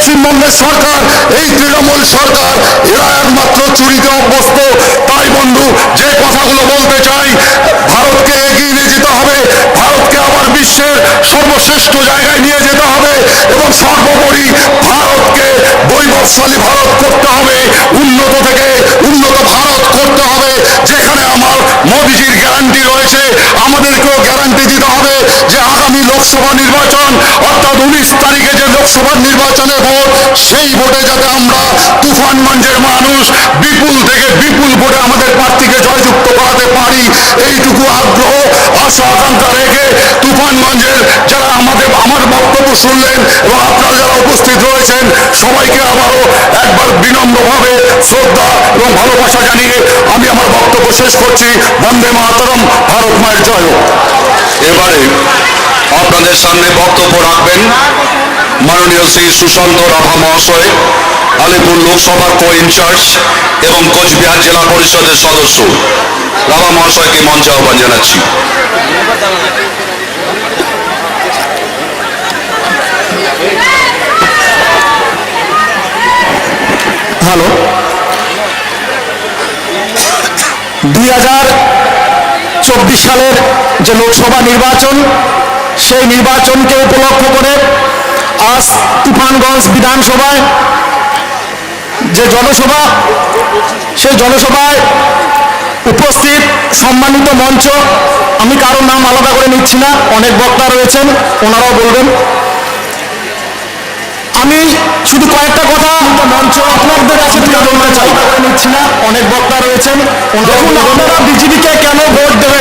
পশ্চিমবঙ্গের সরকার, এই তৃণমূল সরকার, এরা একমাত্র চুরিতে অভ্যস্ত। তাই বন্ধু, যে কথাগুলো বলতে চাই, ভারতকে এগিয়ে নিয়ে যেতে হবে, ভারতকে আবার বিশ্বের সর্বশ্রেষ্ঠ জায়গায় নিয়ে যেতে হবে, এবং সর্বোপরি ভারতকে বৈভবশালী ভারত করতে হবে, উন্নত থেকে উন্নত ভারত করতে হবে, যেখানে আমার মোদিজির গ্যারান্টি রয়েছে, আমাদেরকেও গ্যারান্টি লোকসভা নির্বাচন, অর্থাৎ উনিশ তারিখে যে লোকসভা নির্বাচনে ভোট, সেই ভোটে যাতে আমরা তুফানগঞ্জের মানুষ বিপুল থেকে বিপুল ভোটে আমাদের প্রার্থীকে জয়যুক্ত করাতে পারি, এইটুকু আগ্রহ, আশা, আকাঙ্ক্ষা রেখে তুফানগঞ্জের যারা আমাদের, আমার বক্তব্য শুনলেন এবং আপনারা যারা উপস্থিত রয়েছেন, সবাইকে আবারও একবার বিনম্রভাবে শ্রদ্ধা এবং ভালোবাসা জানিয়ে আমি আমার বক্তব্য শেষ করছি। বন্দে মাতরম, ভারত মায়ের জয় এবারে আপনাদের সামনে বক্তব্য রাখবেন। মাননীয় শ্রী সুশান্ত রাভা মহাশয়, আলিপুর লোকসভার কো ইনচার্জ এবং কোচবিহার জেলা পরিষদের সদস্য। রাভা মহাশয়কে মঞ্চে আহ্বান জানাচ্ছি। হ্যালো। দুই হাজার চব্বিশ সালের যে লোকসভা নির্বাচন সেই নির্বাচনকে উপলক্ষ করে আজ তুফানগঞ্জ বিধানসভায় যে জনসভা সেই জনসভায় উপস্থিত সম্মানিত মঞ্চ আমি কারোর নাম আলাদা করে নিচ্ছি না অনেক বক্তা রয়েছেন ওনারাও বলবেন। আমি শুধু কয়েকটা কথা মঞ্চ আপনাদের কাছে তুলে ধরতে চাই। নিচ্ছি না অনেক বক্তা রয়েছেন আপনারা বিজেপিকে কেন ভোট দেবেন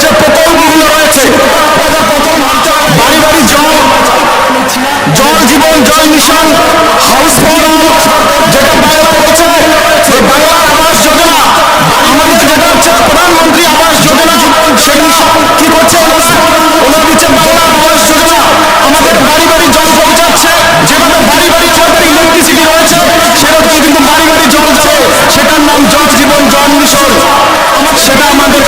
যে প্রকল্পগুলো রয়েছে বাড়ি বাড়ি জল জল জীবন জল মিশন হাউস যেটা বাংলা বলছে এই বাংলা আবাস যোজনা আমাদের যেটা হচ্ছে প্রধানমন্ত্রী আবাস যোজনা সেটা কি করছে? ওনারা ওনারা দিচ্ছে বাংলা আবাস যোজনা। আমাদের বাড়ি বাড়ি জল পৌঁছাচ্ছে যেভাবে বাড়ি বাড়ি আমাদের ইলেকট্রিসিটি রয়েছে সেরকম কিন্তু বাড়ি বাড়ি জল যাবে, সেটার নাম জল জীবন জল মিশন। সেটা আমাদের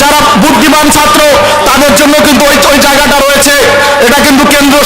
যারা বুদ্ধিমান ছাত্র তাদের জন্য কিন্তু ওই জায়গাটা রয়েছে। এটা কিন্তু কেন্দ্র